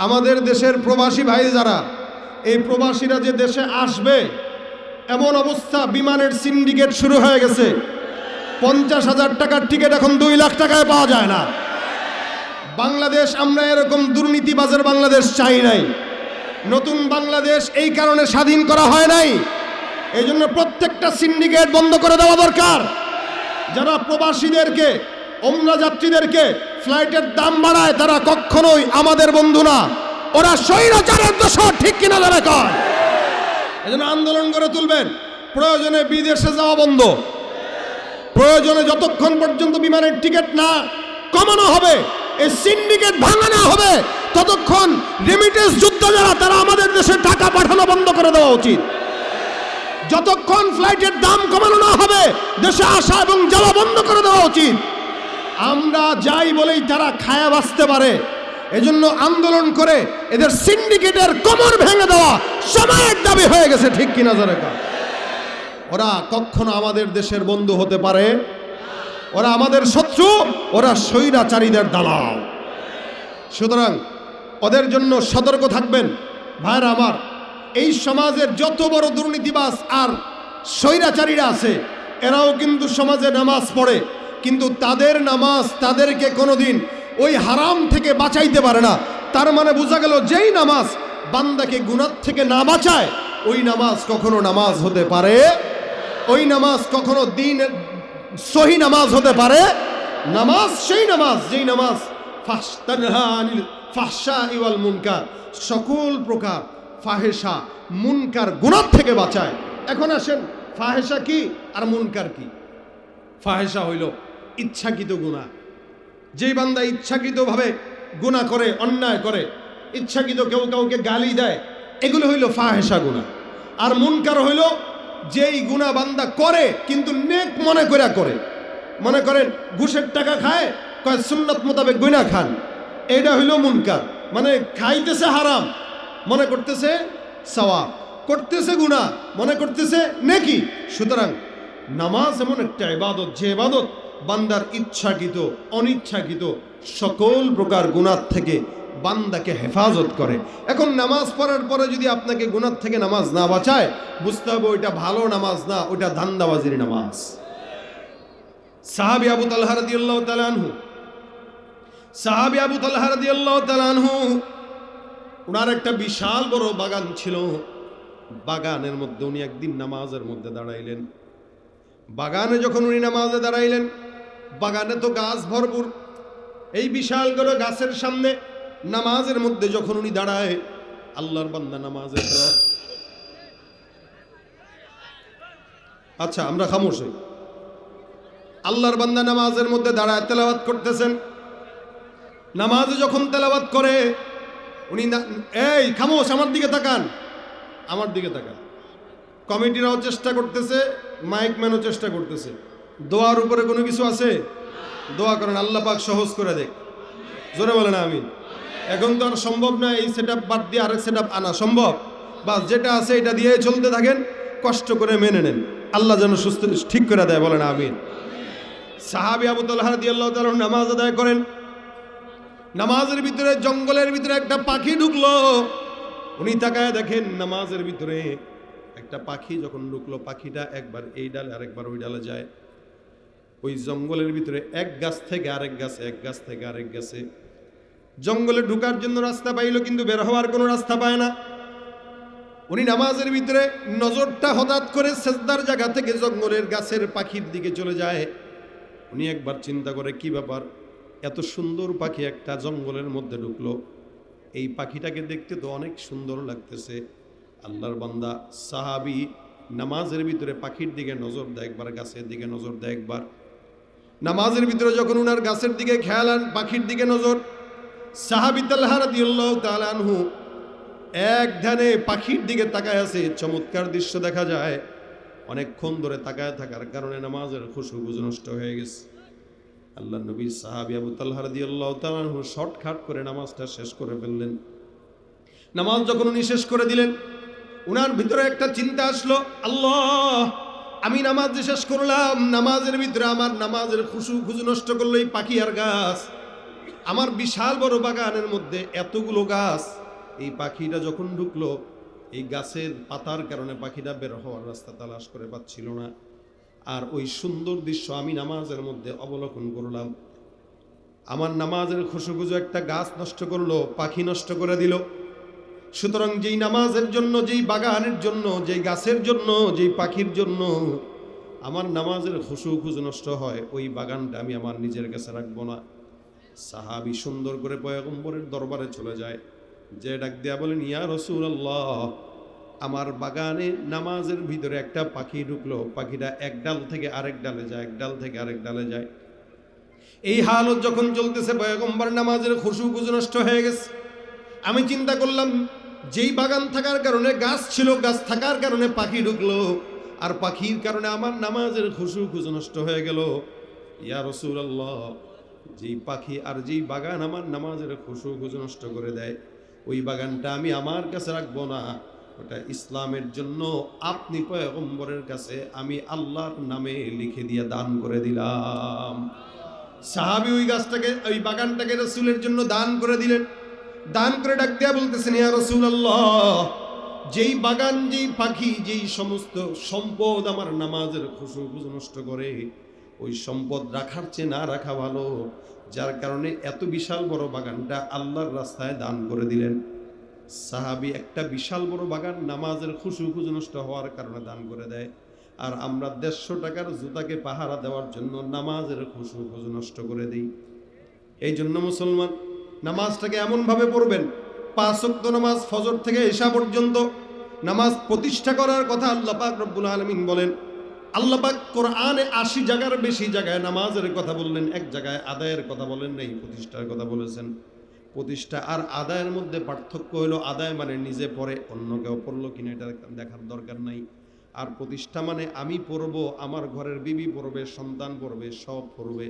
আমাদের দেশের প্রবাসী ভাই যারা, এই প্রবাসীরা যে দেশে আসবে, এমন অবস্থা, বিমানের সিন্ডিকেট শুরু হয়ে গেছে। পঞ্চাশ হাজার টাকার টিকিট এখন দুই লাখ টাকায় পাওয়া যায় না। বাংলাদেশ, আমরা এরকম দুর্নীতিবাজের বাংলাদেশ চাই নাই। নতুন বাংলাদেশ এই কারণে স্বাধীন করা হয় নাই। এই জন্য প্রত্যেকটা সিন্ডিকেট বন্ধ করে দেওয়া দরকার। যারা প্রবাসীদেরকে ওমরা যাত্রীদেরকে ফ্লাইটের দাম বাড়ায়, তারা কখনোই আমাদের বন্ধু না। ওরা স্বৈরাচারের দোষর, ঠিক কিনা যারা কয় এজন্য আন্দোলন করে তুলবেন। প্রয়োজনে বিদেশে যাওয়া বন্ধ। প্রয়োজনে যতক্ষণ পর্যন্ত বিমানের টিকিট না কমানো হবে, এই সিন্ডিকেট ভাঙানো হবে, ততক্ষণ রেমিটেন্স যুদ্ধ যারা, তারা আমাদের দেশে টাকা পাঠানো বন্ধ করে দেওয়া উচিত। যতক্ষণ ফ্লাইটের দাম কমানো না হবে, দেশে আসা এবং যাওয়া বন্ধ করে দেওয়া উচিত। আমরা যাই বলেই তারা খায়া বাঁচতে পারে। এজন্য আন্দোলন করে এদের সিন্ডিকেটের কোমর ভেঙে দেওয়া সময়ের দাবি হয়ে গেছে, ঠিক কিনা যারা ওরা কখনো আমাদের দেশের বন্ধু হতে পারে? ওরা আমাদের শত্রু, ওরা স্বৈরাচারীদের দালাল। সুতরাং ওদের জন্য সতর্ক থাকবেন। ভাইরা আমার, এই সমাজের যত বড় দুর্নীতিবাস আর স্বৈরাচারীরা আছে, এরাও কিন্তু সমাজে নামাজ পড়ে। কিন্তু তাদের নামাজ তাদেরকে কোনোদিন ওই হারাম থেকে বাঁচাইতে পারে না। তার মানে বোঝা গেল যেই নামাজ বান্দাকে গুনার থেকে না বাঁচায়, ওই নামাজ কখনো নামাজ হতে পারে, ওই নামাজ কখনো দিন সহি নামাজ হতে পারে, নামাজ সেই নামাজ যেই নামাজ ইওয়াল মুনকার, সকল প্রকার ফাহেসা মুনকার গুণার থেকে বাঁচায়। এখন আসেন ফাহেসা কি আর মুনকার কি? ফাহেসা হইল ইচ্ছাকৃত গুণা। যেই বান্দা ইচ্ছাকৃতভাবে গুণা করে, অন্যায় করে, ইচ্ছাকৃত কেউ কাউকে গালি দেয়, এগুলো হইল ফাহেসা গুণা। আর মুনকার হইল যেই গুণা বান্দা করে, কিন্তু নেক মনে করে করে। মনে করেন, ঘুষের টাকা খায়, কয় সুন্নত মোতাবেক গুণা খান। এটা হইল মুনকার। মানে খাইতেছে হারাম, মনে করতেছে সওয়াব। করতেছে গুণা, মনে করতেছে নেকি। সুতরাং নামাজ এমন একটা ইবাদত, যে ইবাদত বান্দার ইচ্ছাকৃত, অনিচ্ছাকৃত সকল প্রকার গুণার থেকে বান্দাকে হেফাজত করে। এখন নামাজ পড়ার পরে যদি আপনাকে গুণার থেকে নামাজ না বাঁচায়, বুঝতে হবে ওইটা ভালো নামাজ না, ওইটা ধান্দাবাজির নামাজ। সাহাবি আবু তাআলা আনহু, সাহাবি আবু তাআলা আনহু ওনার একটা বিশাল বড় বাগান ছিল। বাগানের মধ্যে উনি একদিন নামাজের মধ্যে দাঁড়াইলেন। বাগানে যখন উনি নামাজে দাঁড়াইলেন বাগানে তো গাছ ভরপুর। এই বিশাল বড় গাছের সামনে নামাজের মধ্যে যখন উনি দাঁড়ায়, আল্লাহর বান্দা নামাজে আচ্ছা আমরা খামোশ হই। আল্লাহর বান্দা নামাজের মধ্যে দাঁড়ায় তেলাওয়াত করতেছেন। নামাজে যখন তেলাওয়াত করে, উনি এই, খামোশ, আমার দিকে তাকান। আমার দিকে তাকান। কমিটিরাও চেষ্টা করতেছে, মাইক ম্যানও চেষ্টা করতেছে। দোয়ার উপরে কোনো কিছু আছে? দোয়া করেন, আল্লাহ পাক সহজ করে দেখ। জোরে বলে না আমি এখন তো আর সম্ভব না এই সেট বাদ দিয়ে আরেক সেট আনা, সম্ভব? বা যেটা আছে এটা দিয়ে চলতে থাকেন, কষ্ট করে মেনে নেন। আল্লাহ যেন সুস্থ, ঠিক করে দেয়, বলেন, আমিন। সাহাবি আবু তালহা দিয়ে আল্লাহ নামাজ আদায় করেন। নামাজের ভিতরে, জঙ্গলের ভিতরে একটা পাখি ঢুকলো। উনি তাকায় দেখেন নামাজের ভিতরে একটা পাখি, যখন ঢুকলো, পাখিটা একবার এই ডালে, আরেকবার ওই ডালে যায়। ওই জঙ্গলের ভিতরে এক গাছ থেকে আরেক গাছে, এক গাছ থেকে আরেক গাছে। জঙ্গলে ঢুকার জন্য রাস্তা পাইলো, কিন্তু বের হওয়ার কোনো রাস্তা পায় না। উনি নামাজের ভিতরে নজরটা হঠাৎ করে সেজদার জায়গা থেকে জঙ্গলের গাছের পাখির দিকে চলে যায়। উনি একবার চিন্তা করে, কি ব্যাপার? এত সুন্দর পাখি একটা জঙ্গলের মধ্যে ঢুকলো। এই পাখিটাকে দেখতে তো অনেক সুন্দর লাগতেছে। আল্লাহর বান্দা, সাহাবি নামাজের ভিতরে পাখির দিকে নজর দেয় একবার, গাছের দিকে নজর দেয় একবার। নামাজের ভিতরে যখন উনার গাছের দিকে খেয়াল আন, পাখির দিকে নজর, সাহাবি তাল্লাহার দিল্লাহ তালানহু এক ধ্যানে পাখির দিকে তাকায় আছে। চমৎকার দৃশ্য দেখা যায়। অনেকক্ষণ ধরে তাকায় থাকার কারণে নামাজের খুশবুজ নষ্ট হয়ে গেছে। আল্লাহ নবী সাহাবি আবু তাল্লাহ রাদিয়াল্লাহু তাআলা শর্টকাট করে নামাজটা শেষ করে ফেললেন। নামাজ যখন উনি শেষ করে দিলেন, উনার ভিতরে একটা চিন্তা আসলো, আল্লাহ! আমি নামাজ শেষ করলাম, নামাজের ভিতরে আমার নামাজের খুশু খুশু নষ্ট করল এই পাখি আর গাছ। আমার বিশাল বড় বাগানের মধ্যে এতগুলো গাছ। এই পাখিটা যখন ঢুকলো, এই গাছের পাতার কারণে পাখিটা বের হওয়ার রাস্তা তালাশ করে পাচ্ছিল না। আর ওই সুন্দর দৃশ্য আমি নামাজের মধ্যে অবলোকন করলাম। আমার নামাজের খুশুখুজু একটা গাছ নষ্ট করল, পাখি নষ্ট করে দিল। সুতরাং যেই নামাজের জন্য, যেই বাগানের জন্য, যেই গাছের জন্য, যেই পাখির জন্য আমার নামাজের খুশু খুজ নষ্ট হয়, ওই বাগানটা আমি আমার নিজের কাছে রাখব না। সাহাবি সুন্দর করে পয়গম্বরের দরবারে চলে যায়। যে ডাক দেয়া বলেন, ইয়া রসুল আমার বাগানে নামাজের ভিতরে একটা পাখি ঢুকলো। পাখিটা এক ডাল থেকে আরেক ডালে যায়, এক ডাল থেকে আরেক ডালে যায়। এই হালত যখন চলতেছে, পয়গম্বর নামাজের খুশু খুজ নষ্ট হয়ে গেছে। আমি চিন্তা করলাম যেই বাগান থাকার কারণে গাছ ছিল, গাছ থাকার কারণে পাখি ঢুকলো। আর পাখির কারণে আমার নামাজের খুশু খুশু নষ্ট হয়ে গেল। ইয়া রসুল আল্লাহ যেই পাখি আর যেই বাগান আমার নামাজের খুশু খুশু নষ্ট করে দেয়, ওই বাগানটা আমি আমার কাছে রাখব না। ওটা ইসলামের জন্য আপনি পয়গম্বরের কাছে আমি আল্লাহর নামে লিখে দিয়ে দান করে দিলাম। সাহাবি ওই গাছটাকে, ওই বাগানটাকে রসুলের জন্য দান করে দিলেন। দান করে ডাক দেয়া বলতেছেন, ইয়া রসুল আল্লাহ যেই বাগান, যেই পাখি, যেই সমস্ত সম্পদ আমার নামাজের খুশু নষ্ট করে, ওই সম্পদ রাখার চেয়ে না রাখা ভালো। যার কারণে এত বিশাল বড় বাগানটা আল্লাহর রাস্তায় দান করে দিলেন। সাহাবি একটা বিশাল বড় বাগান নামাজের খুশু নষ্ট হওয়ার কারণে দান করে দেয়। আর আমরা দেড়শো টাকার জুতাকে পাহারা দেওয়ার জন্য নামাজের খুশু নষ্ট করে দিই। এই জন্য মুসলমান নামাজটাকে এমনভাবে পড়বেন পাঁচক্ত নামাজ ফজর থেকে এশা পর্যন্ত নামাজ প্রতিষ্ঠা করার কথা আল্লাহ পাক রব্বুল আলমিন বলেন। আল্লাহ পাক কোরআনে আশি জায়গার বেশি জায়গায় নামাজের কথা বললেন, এক জায়গায় আদায়ের কথা বলেন নাই, প্রতিষ্ঠার কথা বলেছেন। প্রতিষ্ঠা আর আদায়ের মধ্যে পার্থক্য হলো আদায় মানে নিজে পড়ে, অন্য কেউ পড়ল কিনা এটা দেখার দরকার নাই। আর প্রতিষ্ঠা মানে আমি পড়ব, আমার ঘরের বিবি পড়বে, সন্তান পড়বে, সব পড়বে।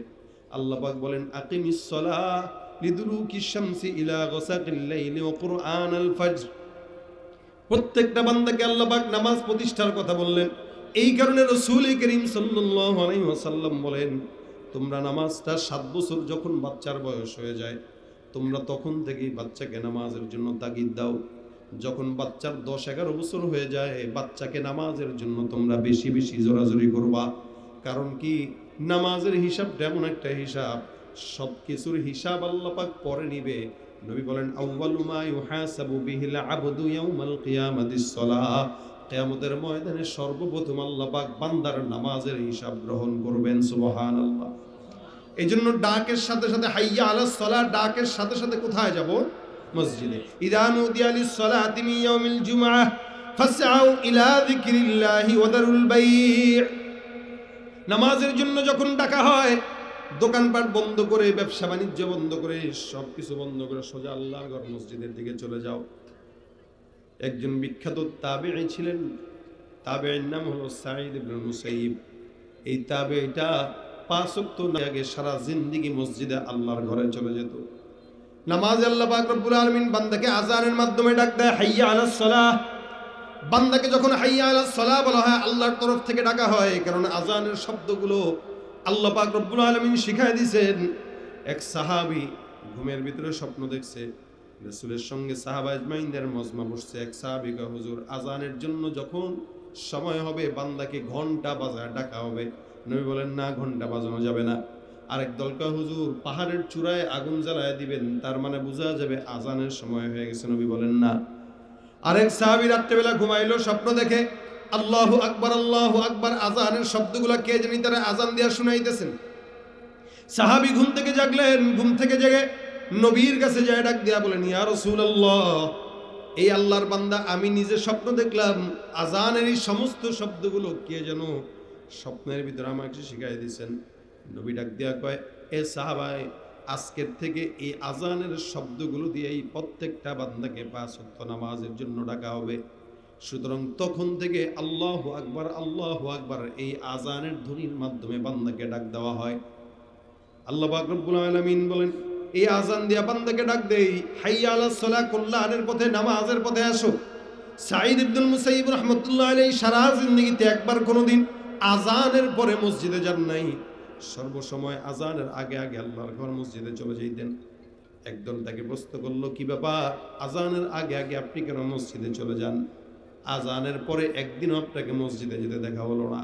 আল্লাহ পাক বলেন, আকিমিস লিদুলুকি শামসি ইলা গাসাকিল লাইলি ওয়া কুরআনাল ফাজর। প্রত্যেকটা বান্দাকে আল্লাহ পাক নামাজ প্রতিষ্ঠার কথা বললেন। এই কারণে রসুল করিম সাল্লাল্লাহু আলাইহি ওয়াসাল্লাম বলেন, তোমরা নামাজটা সাত বছর যখন বাচ্চার বয়স হয়ে যায়, তোমরা তখন থেকেই বাচ্চাকে নামাজের জন্য তাগিদ দাও। যখন বাচ্চার দশ এগারো বছর হয়ে যায়, বাচ্চাকে নামাজের জন্য তোমরা বেশি বেশি জোরাজোরি করবা। কারণ কি, নামাজের হিসাবটা এমন একটা হিসাব সব কিছুর হিসাব আল্লাপাক পরে নিবে। নবী বলেন কিয়ামতের ময়দানে সর্বপ্রথম আল্লাপাক বান্দার নামাজের হিসাব গ্রহণ করবেন, সুবহানাল্লাহ। এই জন্য ডাকের সাথে সাথে হাইয়া আলাস সালাহ, ডাকের সাথে সাথে কোথায় যাব? মসজিদে। ইদানু দিয়ালি সালাতি মিন ইয়াউমিল ইলা ওয়া দারুল বাই' নামাজের জন্য যখন ডাকা হয় দোকানপাট বন্ধ করে, ব্যবসা বাণিজ্য বন্ধ করে সব কিছু বন্ধ করে সোজা আল্লাহর ঘর মসজিদের দিকে চলে যাও। একজন বিখ্যাত তাবেঈ ছিলেন। তাবেঈর নাম হলো সাঈদ ইবনে মুসাইব। এই তাবেঈটা পাঁচ ওয়াক্ত আগে সারা জিন্দিগি মসজিদে আল্লাহর ঘরে চলে যেত। নামাজ আল্লাহ পাক রব্বুল বান্দাকে আজানের মাধ্যমে ডাক দেয়, হাইয়া আলাস সালাহ। বান্দাকে যখন হাইয়া আলাস সালাহ বলা হয়, আল্লাহর তরফ থেকে ডাকা হয়, কারণ আজানের শব্দগুলো আল্লাহ পাক রব্বুল আলামিন শিখাই দিয়েছেন এক সাহাবী ঘুমের ভিতরে স্বপ্ন দেখছে, রসুলের সঙ্গে সাহাবা আজমাইনদের মজমা বসছে, এক সাহাবিকা হুজুর আজানের জন্য যখন সময় হবে, বান্দাকে ঘণ্টা বাজায় ডাকা হবে। নবী বলেন, না ঘণ্টা বাজানো যাবে না। আরেক দলকা হুজুর, পাহাড়ের চূড়ায় আগুন জ্বালায় দিবেন, তার মানে বোঝা যাবে আজানের সময় হয়ে গেছে। নবী বলেন, না। আরেক সাহাবি রাত্রেবেলা ঘুমাইলো, স্বপ্ন দেখে আল্লাহু আকবার, আল্লাহ আকবার আজানের শব্দগুলো কে জানি তারা আজান দিয়া শুনাইতেছেন। সাহাবি ঘুম থেকে জাগলেন, ঘুম থেকে জেগে নবীর কাছে যায় ডাক দিয়া বলেন, ইয়া রাসূলুল্লাহ, এই আল্লাহর বান্দা, আমি নিজে স্বপ্ন দেখলাম আজানের এই সমস্ত শব্দগুলো কে যেন স্বপ্নের ভিতরে আমাকে শিখাই দিয়েছেন। নবী ডাক দিয়া কয়, এ সাহাবাই আজকের থেকে এই আজানের শব্দগুলো দিয়ে এই প্রত্যেকটা বান্দাকে পাঁচ নামাজের জন্য ডাকা হবে। সুতরাং তখন থেকে আল্লাহ আকবার আল্লাহ আকবার এই আজানের ধ্বনির মাধ্যমে বান্দাকে ডাক দেওয়া হয়। আল্লাহ আকরবুল আলমিন বলেন, এই আজান দিয়া বান্দাকে ডাক দেই। হাইয়া আলা সলা কল্যাণের পথে, নামাজের পথে আসো। সাইদ ইবদুল মুসাইব রহমতুল্লাহ আলাই সারা জিন্দগিতে একবার কোনোদিন আজানের পরে মসজিদে যান নাই। সর্বসময় আজানের আগে আগে আল্লাহর ঘর মসজিদে চলে যাইতেন। একদল তাকে প্রশ্ন করল, কি ব্যাপার? আজানের আগে আগে আপনি কেন মসজিদে চলে যান? আজানের পরে একদিনও আপনাকে মসজিদে যেতে দেখা হলো না।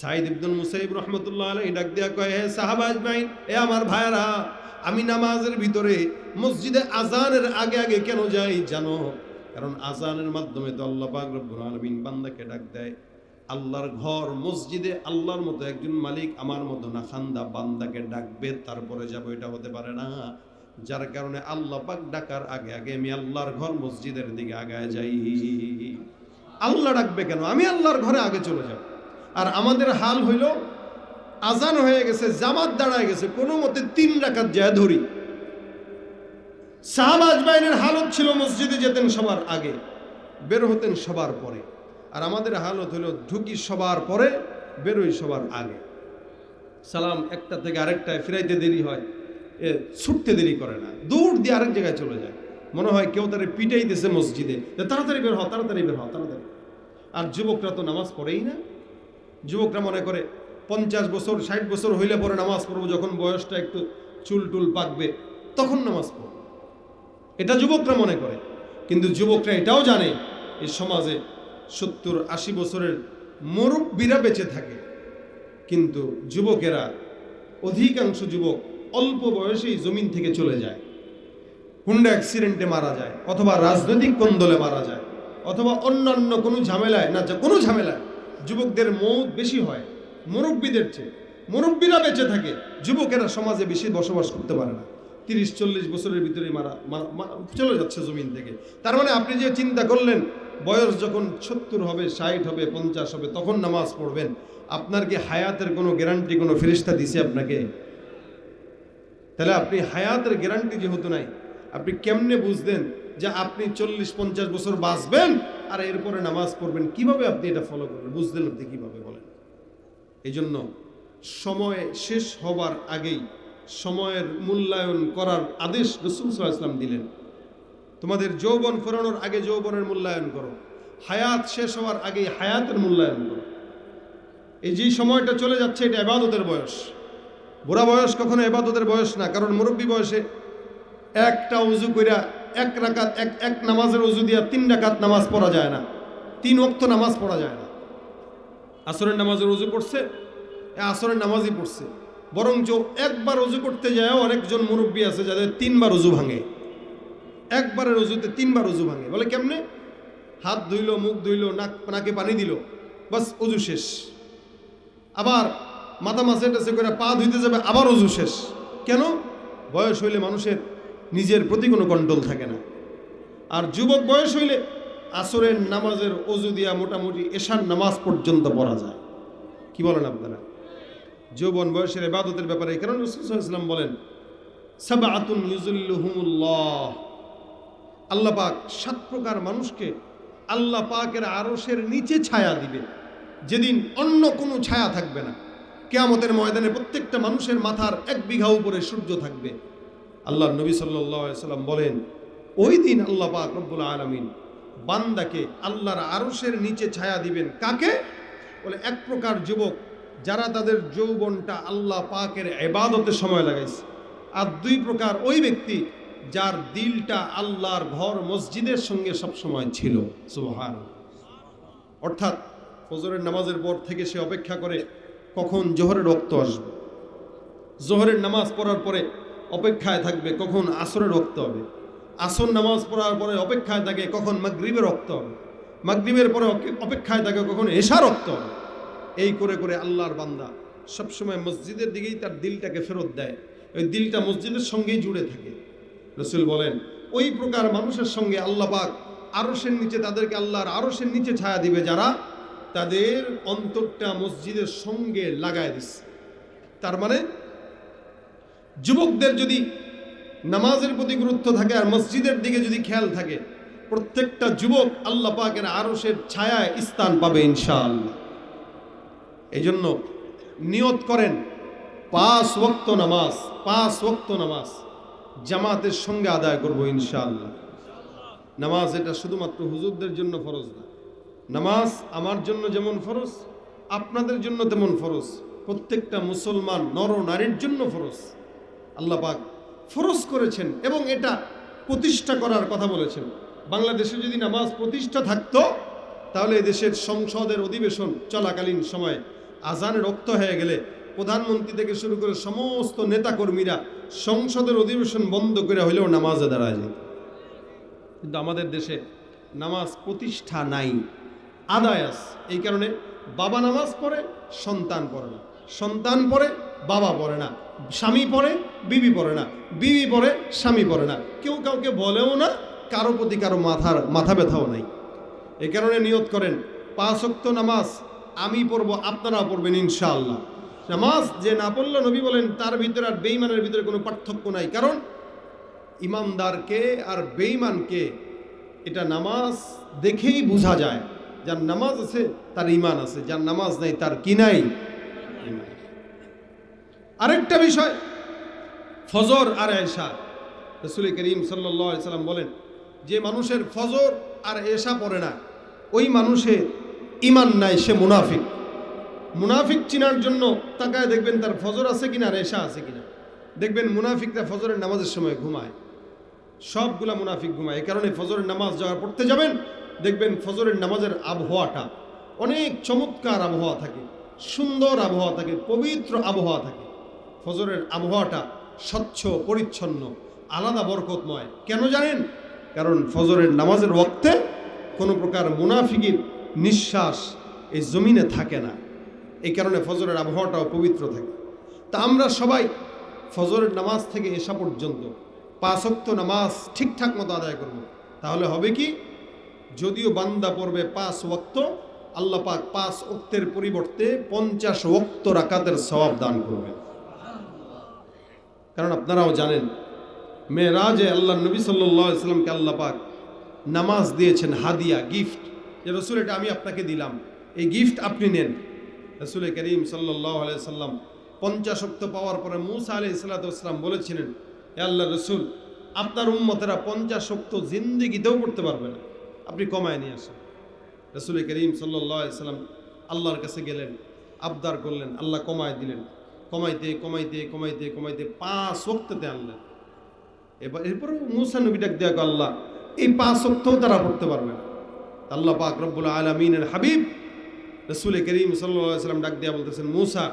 সাইদ ইবনুল মুসাইব রহমতুল্লাহ আলাই ডাক দিয়া কয়, হে সাহাবাজ ভাই এ আমার ভাইয়ারা, আমি নামাজের ভিতরে মসজিদে আজানের আগে আগে কেন যাই জানো? কারণ আজানের মাধ্যমে তো আল্লাহ রব্বুল আলামিন বান্দাকে ডাক দেয়। আল্লাহর ঘর, মসজিদে আল্লাহর মতো একজন মালিক আমার মতো না, খান্দা বান্দাকে ডাকবে, তারপরে যাব, এটা হতে পারে না। যার কারণে আল্লাহ পাক ডাকার আগে আগে আমি আল্লাহর ঘর মসজিদের দিকে আগায় যাই। আল্লাহ ডাকবে কেন? আমি আল্লাহর ঘরে আগে চলে যাব। আর আমাদের হাল হইল, আজান হয়ে গেছে, জামাত দাঁড়ায় গেছে, কোনো মতে তিন রাকাত যায় ধরি। সাহাবাজ বাইনের হালত ছিল মসজিদে যেতেন সবার আগে, বের হতেন সবার পরে। আর আমাদের হালত হলো ঢুকি সবার পরে, বেরোই সবার আগে। সালাম একটা থেকে আরেকটায় ফিরাইতে দেরি হয়, এ ছুটতে দেরি করে না দৌড় দিয়ে আরেক জায়গায় চলে যায়। মনে হয় কেউ তারে পিটাইতেছে মসজিদে। তাড়াতাড়ি বের হ তাড়াতাড়ি বের হ তাড়াতাড়ি। আর যুবকরা তো নামাজ পড়েই না। যুবকরা মনে করে পঞ্চাশ বছর, ষাট বছর হইলে পরে নামাজ পড়ব, যখন বয়সটা একটু চুল টুল পাকবে, তখন নামাজ পড়ব। এটা যুবকরা মনে করে। কিন্তু যুবকরা এটাও জানে, এই সমাজে সত্তর, আশি বছরের মুরব্বীরা বেঁচে থাকে। কিন্তু যুবকেরা, অধিকাংশ যুবক অল্প বয়সেই জমিন থেকে চলে যায়। হুন্ডা অ্যাক্সিডেন্টে মারা যায়, অথবা রাজনৈতিক কোন্দলে মারা যায়, অথবা অন্যান্য কোনো ঝামেলায়, না কোনো ঝামেলায় যুবকদের মৌত বেশি হয়, মুরব্বীদের চেয়ে। মুরব্বীরা বেঁচে থাকে, যুবকেরা সমাজে বেশি বসবাস করতে পারে না। তিরিশ, চল্লিশ বছরের ভিতরে মারা চলে যাচ্ছে জমিন থেকে। তার মানে আপনি যে চিন্তা করলেন, বয়স যখন সত্তর হবে, ষাট হবে, পঞ্চাশ হবে, তখন নামাজ পড়বেন। আপনার কি হায়াতের কোনো গ্যারান্টি, কোনো ফেরিস্তা দিছে আপনাকে? তাহলে আপনি হায়াতের গ্যারান্টি যেহেতু নাই আপনি কেমনে বুঝলেন যে আপনি চল্লিশ, পঞ্চাশ বছর বাঁচবেন আর এরপরে নামাজ পড়বেন? কীভাবে আপনি এটা ফলো করবেন? বুঝলেন আপনি কীভাবে বলেন? এই জন্য সময় শেষ হবার আগেই সময়ের মূল্যায়ন করার আদেশ রসুল ইসলাম দিলেন। তোমাদের যৌবন ফেরানোর আগে যৌবনের মূল্যায়ন করো। হায়াত শেষ হওয়ার আগেই হায়াতের মূল্যায়ন করো। এই যে সময়টা চলে যাচ্ছে, এটা এবাদতের বয়স। বুড়া বয়স কখনো এবাদতের বয়স না, কারণ মুরব্বী বয়সে একটা উজু কইরা এক রাকাত, এক এক নামাজের উজু দিয়া তিন রাকাত নামাজ পড়া যায় না। তিন অক্ত নামাজ পড়া যায় না। আসরের নামাজের উজু পড়ছে আসরের নামাজই পড়ছে। বরঞ্চ একবার উজু করতে যায় অনেকজন মুরব্বী আছে যাদের তিনবার উজু ভাঙে। একবারের উজুতে তিনবার উজু ভাঙে। বলে কেমনে? হাত ধুইলো, মুখ ধুইলো, নাক, নাকে পানি দিল, বাস উজু শেষ। আবার মাথা মাসে টাসে করে পা ধুইতে যাবে, আবার উজু শেষ। কেন? বয়স হইলে মানুষের নিজের প্রতি কোনো কন্ট্রোল থাকে না। আর যুবক বয়স হইলে আসরের নামাজের অজু দিয়া মোটামুটি এশার নামাজ পর্যন্ত পড়া যায়। কি বলেন আপনারা? যৌবন বয়সের এবাদতের ব্যাপারে কারণে রসুলাম বলেন আল্লাহ পাক সাত প্রকার মানুষকে আল্লাহ পাকের আরশের নিচে ছায়া দিবে যেদিন অন্য কোনো ছায়া থাকবে না। কেয়ামতের ময়দানে প্রত্যেকটা মানুষের মাথার এক বিঘা উপরে সূর্য থাকবে। আল্লাহ নবী সাল্লাম বলেন, ওই দিন আল্লাহ পাক রব্বুল আলমিন বান্দাকে আল্লাহর আরশের নিচে ছায়া দিবেন। কাকে? বলে, এক প্রকার যুবক যারা তাদের যৌবনটা আল্লাহ পাকের এবাদতে সময় লাগাইছে। আর দুই প্রকার ওই ব্যক্তি যার দিলটা আল্লাহর ঘর মসজিদের সঙ্গে সবসময় ছিল। সুবহান অর্থাৎ ফজরের নামাজের পর থেকে সে অপেক্ষা করে কখন জোহরের রক্ত আসবে। জোহরের নামাজ পড়ার পরে অপেক্ষায় থাকবে কখন আসরের রক্ত হবে। আসর নামাজ পড়ার পরে অপেক্ষায় থাকে কখন মাগরিবের রক্ত হবে। মাগরিবের পরে অপেক্ষায় থাকে কখন এশা রক্ত হবে। এই করে করে আল্লাহর বান্দা সবসময় মসজিদের দিকেই তার দিলটাকে ফেরত দেয়। ওই দিলটা মসজিদের সঙ্গেই জুড়ে থাকে। রসুল বলেন, ওই প্রকার মানুষের সঙ্গে আল্লাহ পাক আরসের নিচে তাদেরকে আল্লাহর আরসের নিচে ছায়া দিবে যারা তাদের অন্তরটা মসজিদের সঙ্গে লাগায় দিচ্ছে। তার মানে যুবকদের যদি নামাজের প্রতি গুরুত্ব থাকে আর মসজিদের দিকে যদি খেয়াল থাকে, প্রত্যেকটা যুবক আল্লাহ পাকের আরসের ছায়ায় স্থান পাবে ইনশাআল্লাহ। এই জন্য নিয়ত করেন, পাঁচ ওক্ত নামাজ, পাঁচ ওক্ত নামাজ জামাতের সঙ্গে আদায় করব ইনশাআল্লাহ। নামাজ এটা শুধুমাত্র হুজুরদের জন্য ফরজ না। নামাজ আমার জন্য যেমন ফরজ, আপনাদের জন্য তেমন ফরজ। প্রত্যেকটা মুসলমান নর নারীর জন্য ফরজ। আল্লাহ পাক ফরজ করেছেন এবং এটা প্রতিষ্ঠা করার কথা বলেছেন। বাংলাদেশে যদি নামাজ প্রতিষ্ঠা থাকতো, তাহলে দেশের সংসদের অধিবেশন চলাকালীন সময় আজান রক্ত হয়ে গেলে প্রধানমন্ত্রী থেকে শুরু করে সমস্ত নেতাকর্মীরা সংসদের অধিবেশন বন্ধ করে হলেও নামাজে দাঁড়ায় যেত। কিন্তু আমাদের দেশে নামাজ প্রতিষ্ঠা নাই, আদায় আছে। এই কারণে বাবা নামাজ পড়ে, সন্তান পড়ে না। সন্তান পড়ে বাবা পড়ে না, স্বামী পড়ে, বিবি পড়ে না, বিবি পড়ে, স্বামী পড়ে না। কেউ কাউকে বলেও না, কারও প্রতি কারও মাথার, মাথা ব্যথাও নাই। এই কারণে নিয়ত করেন, পাঁচ ওয়াক্ত নামাজ আমি পড়ব, আপনারাও পড়বেন ইনশাআল্লাহ। নামাজ যে না পড়ল নবী বলেন, তার ভিতরে আর বেইমানের ভিতরে কোনো পার্থক্য নাই। কারণ ইমানদারকে আর বেঈমানকে এটা নামাজ দেখেই বোঝা যায়। যার নামাজ আছে, তার ইমান আছে, যার নামাজ নাই, তার কি নাই। আরেকটা বিষয়, ফজর আর এশা। রসুল করিম সাল্লাম বলেন, যে মানুষের ফজর আর এশা পড়ে না, ওই মানুষের ইমান নাই, সে মুনাফিক। মুনাফিক চিনার জন্য তাকায় দেখবেন তার ফজর আছে কিনা আর এশা আছে কিনা। দেখবেন মুনাফিকরা ফজরের নামাজের সময় ঘুমায়। সবগুলা মুনাফিক ঘুমায়। এই কারণে ফজরের নামাজ যাওয়ার পড়তে যাবেন, দেখবেন ফজরের নামাজের আবহাওয়াটা অনেক চমৎকার আবহাওয়া থাকে, সুন্দর আবহাওয়া থাকে, পবিত্র আবহাওয়া থাকে। ফজরের আবহাওয়াটা স্বচ্ছ, পরিচ্ছন্ন, আলাদা বরকতময়। কেন জানেন? কারণ ফজরের নামাজের ওক্তে কোনো প্রকার মুনাফিকির নিঃশ্বাস এই জমিনে থাকে না। এই কারণে ফজরের আবহাওয়াটাও পবিত্র থাকে। তা আমরা সবাই ফজরের নামাজ থেকে এসা পর্যন্ত পাঁচক্ত নামাজ ঠিকঠাক মতো আদায় করব। তাহলে হবে কি? যদিও বান্দা পড়বে পাঁচ ওক্ত আল্লাপাক পাঁচ ওক্তের পরিবর্তে পঞ্চাশ ওক্ত রাকাতের সওয়াব দান করবেন। কারণ আপনারাও জানেন, মেয়েরাজে আল্লাহ নবী সাল্লামকে আল্লাহ পাক নামাজ দিয়েছেন, হাদিয়া, গিফট। যে রসুল, এটা আমি আপনাকে দিলাম। এই গিফট আপনি নেন। রসুল করিম সাল্লাহ সাল্লাম পঞ্চাশক্ত পাওয়ার পরে মুসা আলি ইসলাতাম বলেছিলেন, এ আল্লাহ রসুল, আপনার উম্মতেরা পঞ্চাশক্ত জিন্দিগিতেও করতে পারবে না। আপনি কমায় নিয়ে আসেন। রসুল করিম সাল্লাহ সাল্লাম আল্লাহর কাছে গেলেন, আবদার করলেন, আল্লাহ কমায় দিলেন। কমাইতে কমাইতে কমাইতে কমাইতে পাঁচ ওক্ততে আনলেন। এবার এরপরে মুসা নবী ডাক দেওয়া আল্লাহ, এই পাঁচ ওক্তও তারা পড়তে পারবে না। আল্লাহ পাক রব্বুল আলমিনের হাবিব রসুল করিম সাল্লাহ সাল্লাম ডাক দেওয়া বলতেছেন, মুসা,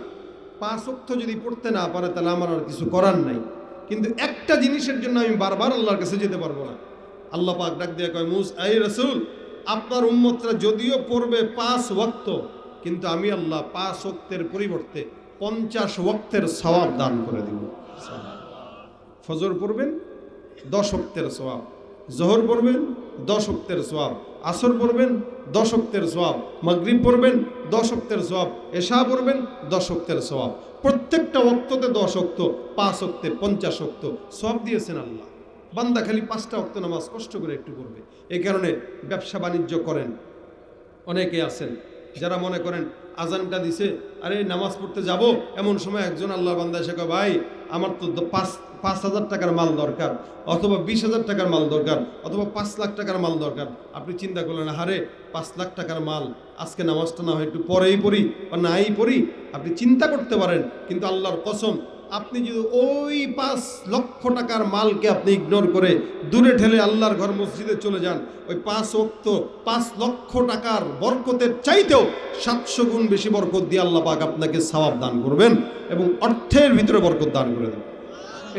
পাঁচ ওক্ত যদি পড়তে না পারে তাহলে আমার আর কিছু করার নাই। কিন্তু একটা জিনিসের জন্য আমি বারবার আল্লাহর কাছে যেতে পারব না। আল্লাহ পাক ডাক দেওয়া কয়, মুস, এই রসুল, আপনার উম্মতরা যদিও পড়বে পাঁচ ওক্ত, কিন্তু আমি আল্লাহ পাঁচ ওক্তের পরিবর্তে পঞ্চাশ ওক্তের সওয়াব দান করে দিব। ফজর পড়বেন, দশ অক্তের সোয়াব জোহর পড়বেন, দশ অক্তের সোয়াব আসর পড়বেন, দশ অক্তের সোয়াব মাগরিব পড়বেন, দশ অক্তের সোয়াব এশা পড়বেন, দশ অক্তের সোয়াব প্রত্যেকটা অক্ততে দশ অক্ত পাঁচ অক্তে পঞ্চাশ অক্ত সব দিয়েছেন আল্লাহ। বান্দা খালি পাঁচটা অক্ত নামাজ কষ্ট করে একটু পড়বে। এই কারণে ব্যবসা বাণিজ্য করেন। অনেকে আছেন যারা মনে করেন আজানটা দিছে, আরে নামাজ পড়তে যাব, এমন সময় একজন আল্লাহ বান্দা এসে ভাই, আমার তো পাঁচ পাঁচ হাজার টাকার মাল দরকার, অথবা বিশ হাজার টাকার মাল দরকার, অথবা পাঁচ লাখ টাকার মাল দরকার। আপনি চিন্তা করলেন হারে পাঁচ লাখ টাকার মাল, আজকে নামাজটা না হয়, একটু পরেই পড়ি বা নাই পড়ি? আপনি চিন্তা করতে পারেন, কিন্তু আল্লাহর কসম আপনি যদি ওই পাঁচ লক্ষ টাকার মালকে আপনি ইগনোর করে দূরে ঠেলে আল্লাহর ঘর মসজিদে চলে যান, ওই পাঁচ অক্ত পাঁচ লক্ষ টাকার বরকতের চাইতেও সাতশো গুণ বেশি বরকত দিয়ে আল্লাহ পাক আপনাকে সওয়াব দান করবেন এবং অর্থের ভিতরে বরকত দান করে দেবেন।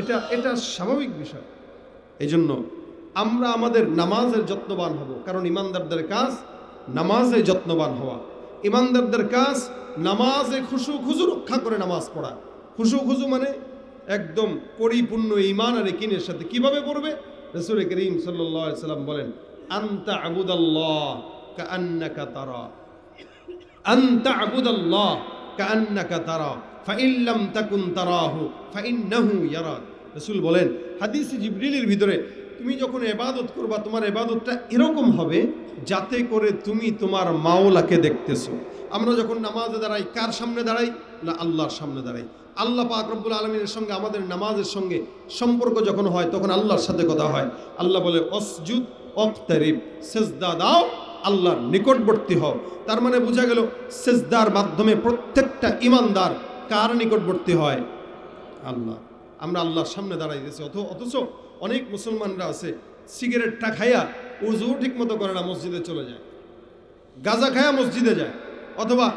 এটা এটা স্বাভাবিক বিষয়। এই জন্য আমরা আমাদের নামাজের যত্নবান হব, কারণ ইমানদারদের কাজ নামাজে যত্নবান হওয়া। ইমানদারদের কাজ নামাজে খুশু খুজু রক্ষা করে নামাজ পড়া। খুশু খুজু মানে একদম পরিপূর্ণ ইমান আর একিনের সাথে। কীভাবে পড়বে? রসুল করিম সাল্লাম বলেন, আন্তা আবুদাল্লাহ কান্নাকা তারা। আন্তা আবুদাল্লাহ কান্নাকা তারা। ফাইল্লাম তাকুন তারাহু ফাইন্নাহু ইয়ারাক। রসুল বলেন, হাদিস জিবরিলের ভিতরে তুমি যখন এবাদত করবা, তোমার এবাদতটা এরকম হবে যাতে করে তুমি তোমার মাওলাকে দেখতেছো। আমরা যখন নামাজে দাঁড়াই, কার সামনে দাঁড়াই না আল্লাহর সামনে দাঁড়াই? আল্লাহ পাক রব্বুল আলমিনের সঙ্গে, আমাদের নামাজের সঙ্গে সম্পর্ক যখন হয়, তখন আল্লাহর সাথে কথা হয়। আল্লাহ বলে, অসজুদ, অক্তারিব, সেজদা দাও, আল্লাহর নিকটবর্তী হও। তার মানে বোঝা গেল, সেজদার মাধ্যমে প্রত্যেকটা ইমানদার কার নিকটবর্তী হয়? আল্লাহ। আমরা আল্লাহর সামনে দাঁড়াইতেছি, অথ, অথচ অনেক মুসলমানরা আছে, সিগারেটটা খাইয়া উজু ঠিক মতো করে না, মসজিদে চলে যায়। গাজা খায়া মসজিদে যায়, অথবা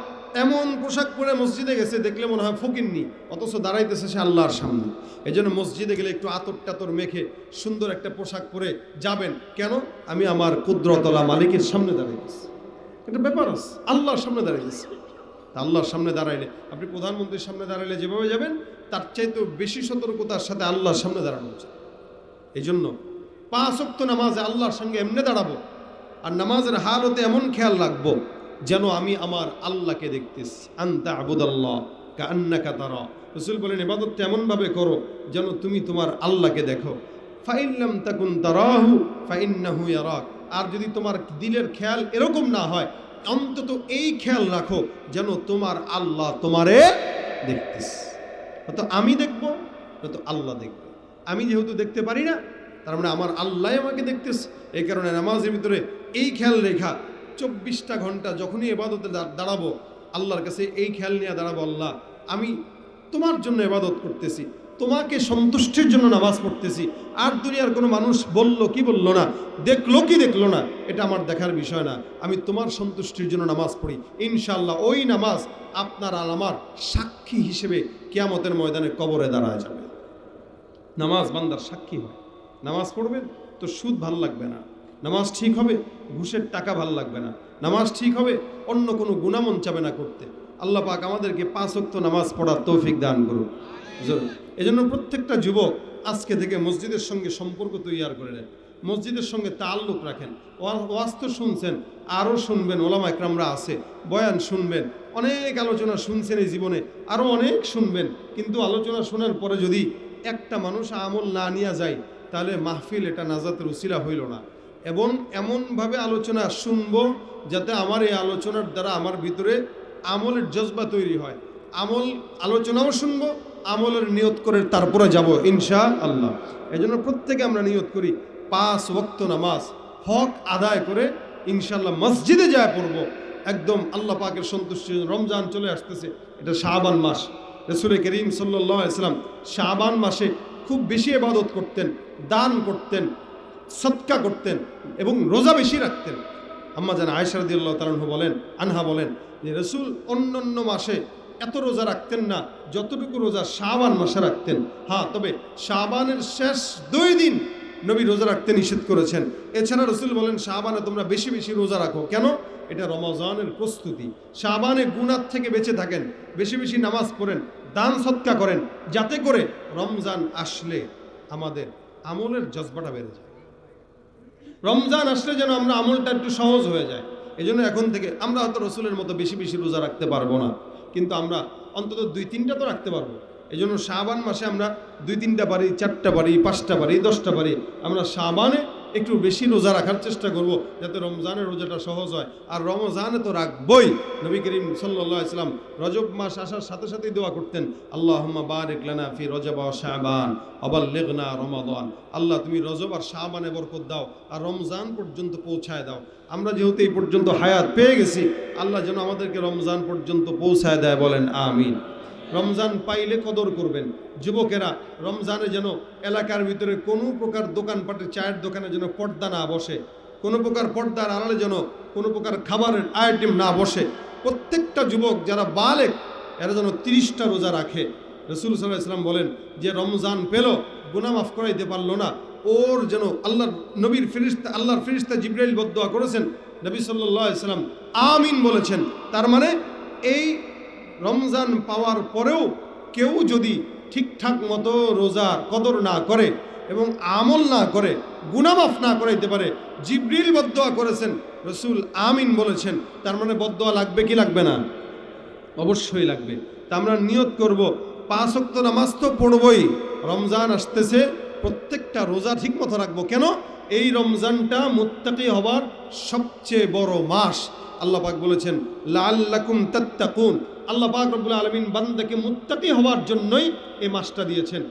এমন পোশাক পরে মসজিদে গেছে, দেখলে মনে হয় ফকিরনি অথচ দাঁড়াইতেছে সে আল্লাহর সামনে। এই জন্য মসজিদে গেলে একটু আতর টাতর মেখে সুন্দর একটা পোশাক পরে যাবেন। কেন? আমি আমার কুদ্রতলা মালিকের সামনে দাঁড়াইতেছি। একটা ব্যাপার আছে, আল্লাহর সামনে দাঁড়াইতেছি। আল্লাহর সামনে দাঁড়াইলে, আপনি প্রধানমন্ত্রীর সামনে দাঁড়াইলে যেভাবে যাবেন, তার চাইতেও বেশি সতর্কতার সাথে আল্লাহর সামনে দাঁড়ানো উচিত। এই জন্য পাঁচ অক্ত নামাজে আল্লাহর সঙ্গে এমনি দাঁড়াবো, আর নামাজের হালতে এমন খেয়াল রাখব যেন আমি আমার আল্লাহকে দেখতেছি। আন্তা আবুদাল্লাহ কান্নাকা তারা। রসুল বলেন এবাদতটা এমনভাবে করো যেন তুমি তোমার আল্লাহকে দেখো। ফাইল্লাম তাকুন তারাহু, ফাইন্নাহু ইয়ারাক। আর যদি তোমার দিলের খেয়াল এরকম না হয়, অন্তত এই খেয়াল রাখো যেন তোমার আল্লাহ তোমারে দেখতেছে। তো আমি দেখব তো আল্লাহ দেখবে। আমি যেহেতু দেখতে পারি না, তার মানে আমার আল্লাহ আমাকে দেখতেছে। এই কারণে নামাজের ভিতরে এই খেয়াল রেখা চব্বিশটা ঘণ্টা যখনই এবাদতে দাঁড়াবো, আল্লাহর কাছে এই খেয়াল নিয়ে দাঁড়াবো, আল্লাহ, আমি তোমার জন্য এবাদত করতেছি, তোমাকে সন্তুষ্টির জন্য নামাজ পড়তেছি, আর দুনিয়ার কোনো মানুষ বলল কি বলল না, দেখল কি দেখল না, এটা আমার দেখার বিষয় না, আমি তোমার সন্তুষ্টির জন্য নামাজ পড়ি। ইনশাল্লাহ ওই নামাজ আপনার আর আমার সাক্ষী হিসেবে কিয়ামতের ময়দানে কবরে দাঁড়ায় যাবে। নামাজ বান্দার সাক্ষী হয়। নামাজ পড়বেন, তো সুদ ভালো লাগবে না। নামাজ ঠিক হবে, ঘুষের টাকা ভালো লাগবে না। নামাজ ঠিক হবে, অন্য কোনো গুণামন চাবে না করতে। আল্লাহ পাক আমাদেরকে পাঁচ ওয়াক্ত নামাজ পড়ার তৌফিক দান করুন। এই জন্য প্রত্যেকটা যুবক আজকে থেকে মসজিদের সঙ্গে সম্পর্ক তৈরি করে নেন। মসজিদের সঙ্গে তাল্লুক রাখেন। ওয়া- ওয়াজ তো শুনছেন আরও শুনবেন, ওলামা একরামরা আছে, বয়ান শুনবেন, অনেক আলোচনা শুনছেন এই জীবনে আরও অনেক শুনবেন। কিন্তু আলোচনা শোনার পরে যদি একটা মানুষ আমল না নিয়ে যায়, তাহলে মাহফিল এটা নাজাতের উসিলা হইল না। এবং এমনভাবে আলোচনা শুনব যাতে আমার এই আলোচনার দ্বারা আমার ভিতরে আমলের জজবা তৈরি হয়। আমল আলোচনাও শুনব, আমলের নিয়ত করে তারপরে যাব ইনশা আল্লাহ এই জন্য প্রত্যেকে আমরা নিয়ত করি, পাঁচ ওক্ত নামাজ হক আদায় করে ইনশাল্লাহ মসজিদে যায় পড়ব। একদম আল্লাহ পাকের সন্তুষ্টি রমজান চলে আসতেছে, এটা শাহবান মাস। রসুল করিম সাল্লাহ ইসলাম শাহবান মাসে খুব বেশি এবাদত করতেন, দান করতেন সৎকা করতেন এবং রোজা বেশি রাখতেন। আম্মা যেন আয়সারদি আল্লাহ বলেন, আনহা বলেন যে, রসুল অন্য অন্য মাসে এত রোজা রাখতেন না, যতটুকু রোজা শাবান মাসে রাখতেন। হ্যাঁ তবে শাবানের শেষ দুই দিন নবী রোজা রাখতে নিষেধ করেছেন। এছাড়া রসুল বলেন, শাবানে তোমরা বেশি বেশি রোজা রাখো। কেন? এটা রমজানের প্রস্তুতি। শাবানে গুণার থেকে বেঁচে থাকেন, বেশি বেশি নামাজ পড়েন, দান সৎকা করেন, যাতে করে রমজান আসলে আমাদের আমলের জজবাটা বেড়ে যায়। রমজান আসলে যেন আমরা আমলটা একটু সহজ হয়ে যায়। এই এখন থেকে আমরা হয়তো রসুলের মতো বেশি বেশি রোজা রাখতে পারব না। কিন্তু আমরা অন্তত দুই তিনটা তো রাখতে পারব। এই জন্য শাবান মাসে আমরা দুই তিনটা বাড়ি, চারটা বাড়ি, পাঁচটা বাড়ি, দশটা বাড়ি আমরা শাবানে একটু বেশি রোজা রাখার চেষ্টা করব যাতে রমজানের রোজাটা সহজ হয়। আর রমজানে তো রাখবই। নবী করিম সাল্লাহ ইসলাম রজব মাস আসার সাথে সাথেই দোয়া করতেন আল্লাহ বারিক লানা ফি রজব শাহবান অবাল লেগনা রমাদান। আল্লাহ, তুমি রজব আর শাহবানে বরকত দাও আর রমজান পর্যন্ত পৌঁছায় দাও। আমরা যেহেতু এই পর্যন্ত হায়াত পেয়ে গেছি, আল্লাহ যেন আমাদেরকে রমজান পর্যন্ত পৌঁছায় দেয় বলেন, আমিন। রমজান পাইলে কদর করবেন। যুবকেরা, রমজানে যেন এলাকার ভিতরে কোনো প্রকার দোকানপাটের চায়ের দোকানে যেন পর্দা না বসে, কোনো প্রকার পর্দার আড়ালে যেন কোনো প্রকার খাবারের আইটেম না বসে। প্রত্যেকটা যুবক যারা বালেক, এরা যেন তিরিশটা রোজা রাখে। রসুল সাল্লাহ ইসলাম বলেন যে, রমজান পেল গুনা মাফ করাইতে পারল না। ওর যেন আল্লাহর নবীর ফিরিস্তা আল্লাহর ফিরিস্তা জিব্রাইল বদুয়া করেছেন, নবী সাল্লাহ ইসলাম আমিন বলেছেন। তার মানে এই রমজান পাওয়ার পরেও কেউ যদি ঠিকঠাক মতো রোজার কদর না করে এবং আমল না করে, গুনামাফ না করাইতে পারে, জিব্রিল বদোয়া করেছেন, রসুল আমিন বলেছেন, তার মানে বদোয়া লাগবে কি লাগবে না? অবশ্যই লাগবে। তা আমরা নিয়ত করব, পাঁচ অক্ত নামাজ তো পড়বই। রমজান আসতেছে, প্রত্যেকটা রোজা ঠিক মতো রাখব। কেন? এই রমজানটা মুত্তাকি হবার সবচেয়ে বড় মাস। আল্লাহ পাক বলেছেন লাল্লাকুম তাত্তাকুন। আল্লাহ পাক রব্বুল আলমিন বান্দাকে মুত্তাকি হওয়ার জন্যই এই মাসটা দিয়েছেন।